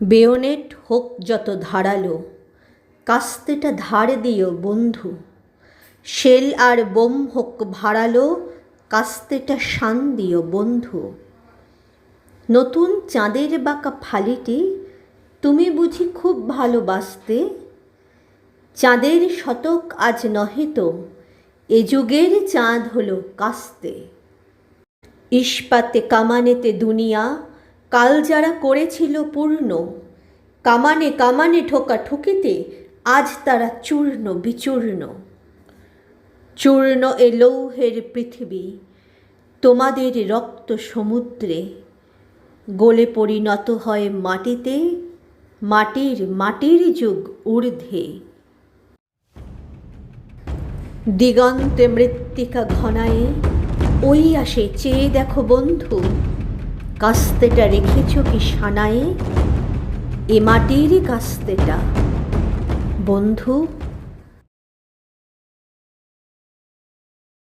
Bayonet হোক যত ধারালো, কাস্তেটা ধার দিও বন্ধু। শেল আর বোম হোক ভাড়ালো কাস্তেটা শান দিও বন্ধু। নতুন চাঁদের বাঁকা ফালিটি তুমি বুঝি খুব ভালোবাসতে। চাঁদের শতক আজ নহে তো, এ যুগের চাঁদ হলো কাস্তে। ইস্পাতে কামানেতে দুনিয়া কাল যারা করেছিল পূর্ণ, কামানে কামানে ঠোকা ঠুকিতে, আজ তারা চূর্ণ বিচূর্ণ। চূর্ণ এ লৌহের পৃথিবী, তোমাদের রক্ত সমুদ্রে। গোলে পরিণত হয় মাটিতে, মাটির মাটির যুগ ঊর্ধ্বে। দিগন্তে মৃত্তিকা ঘনায়ে, ওই আসে চেয়ে দেখো বন্ধু। কাস্তেটা রেখেছ কি সানায়ে? এ মাটিরই কাস্তেটা। বন্ধু